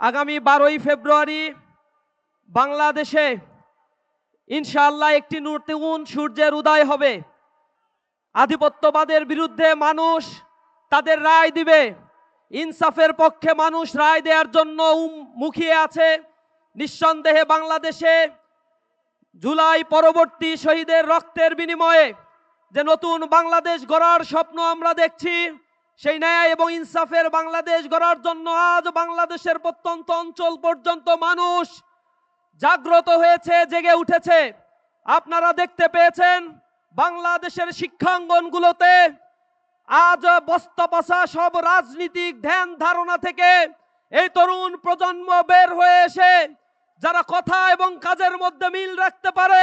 আগামী বারোই ফেব্রুয়ারি বাংলাদেশে ইনশাআল্লাহ একটি নতুন সূর্যের উদয় হবে। আধিপত্যবাদের বিরুদ্ধে মানুষ তাদের রায় দিবে। ইনসাফের পক্ষে মানুষ রায় দেওয়ার জন্য মুখিয়ে আছে। নিঃসন্দেহে বাংলাদেশে জুলাই পরবর্তী শহীদের রক্তের বিনিময়ে যে নতুন বাংলাদেশ গড়ার স্বপ্ন আমরা দেখছি সেই ন্যায় এবং ইনসাফের বাংলাদেশ গড়ার জন্য আজ বাংলাদেশের প্রত্যন্ত অঞ্চল পর্যন্ত মানুষ জাগ্রত হয়েছে, জেগে উঠেছে। আপনারা দেখতে পেয়েছেন বাংলাদেশের শিক্ষাঙ্গনগুলোতে আজ বস্তা সব রাজনীতিক ধ্যান ধারণা থেকে এই তরুণ প্রজন্ম বের হয়ে এসে যারা কথা এবং কাজের মধ্যে মিল রাখতে পারে,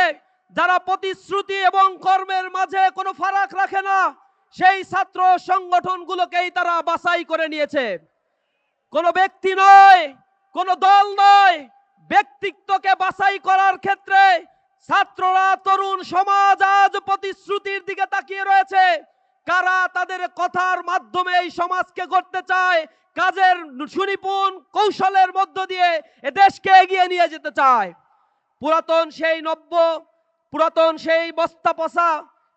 যারা প্রতিশ্রুতি এবং কর্মের মাঝে কোনো ফারাক রাখে না সেই ছাত্র সংগঠনগুলোকেই তারা বাছাই করে নিয়েছে। কোনো ব্যক্তি নয়, কোনো দল নয়, ব্যক্তিত্বকে বাছাই করার ক্ষেত্রে ছাত্ররা তরুণ সমাজ আজ প্রতিশ্রুতির দিকে তাকিয়ে রয়েছে। কারা তাদের কথার মাধ্যমে এই সমাজকে গড়তে চায়, কাজের সুনিপুণ কৌশলের মধ্য দিয়ে এ দেশকে এগিয়ে নিয়ে যেতে চায়। পুরাতন সেই নব্য, পুরাতন সেই বস্তা পচা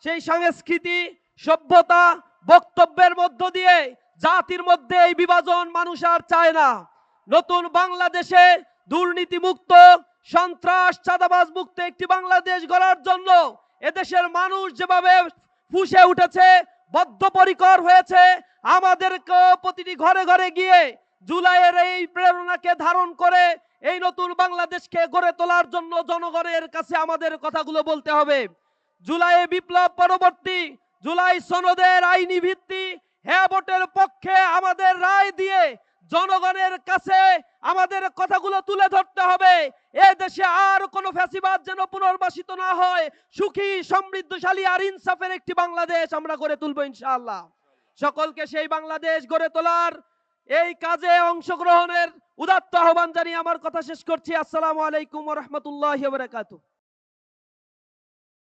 সেই সংস্কৃতি সভ্যতা বক্তব্যের মধ্য দিয়ে জাতির মধ্যে এই বিভাজন মানুষ আর চায় না। নতুন বাংলাদেশে দুর্নীতি মুক্ত সন্ত্রাস, চাঁদাবাজ মুক্ত একটি বাংলাদেশ গড়ার জন্য এদেশের মানুষ যেভাবে ফুসে উঠেছে, বদ্ধপরিকর হয়েছে আমাদেরকে প্রতিটি ঘরে ঘরে গিয়ে জুলাইয়ের এই প্রেরণাকে ধারণ করে এই নতুন বাংলাদেশকে গড়ে তোলার জন্য জনগণের কাছে আমাদের কথাগুলো বলতে হবে। জুলাই বিপ্লব পরবর্তী জুলাই সনদের আইনি ভিত্তি হ্যাঁ ভোটের পক্ষে আমাদের রায় দিয়ে জনগণের কাছে আমাদের কথাগুলো তুলে ধরতে হবে। এ দেশে আর কোনো ফ্যাসিবাদ যেন পুনর্বাসিত না হয়। সুখী, সমৃদ্ধশালী আর ইনসাফের একটি বাংলাদেশ আমরা গড়ে তুলবো ইনশাআল্লাহ। সকলকে সেই বাংলাদেশ গড়ে তোলার এই কাজে অংশগ্রহণের উদাত্ত আহ্বান জানিয়ে আমার কথা শেষ করছি। আসসালামু আলাইকুম রহমতুল্লাহ বারাকাতুহ।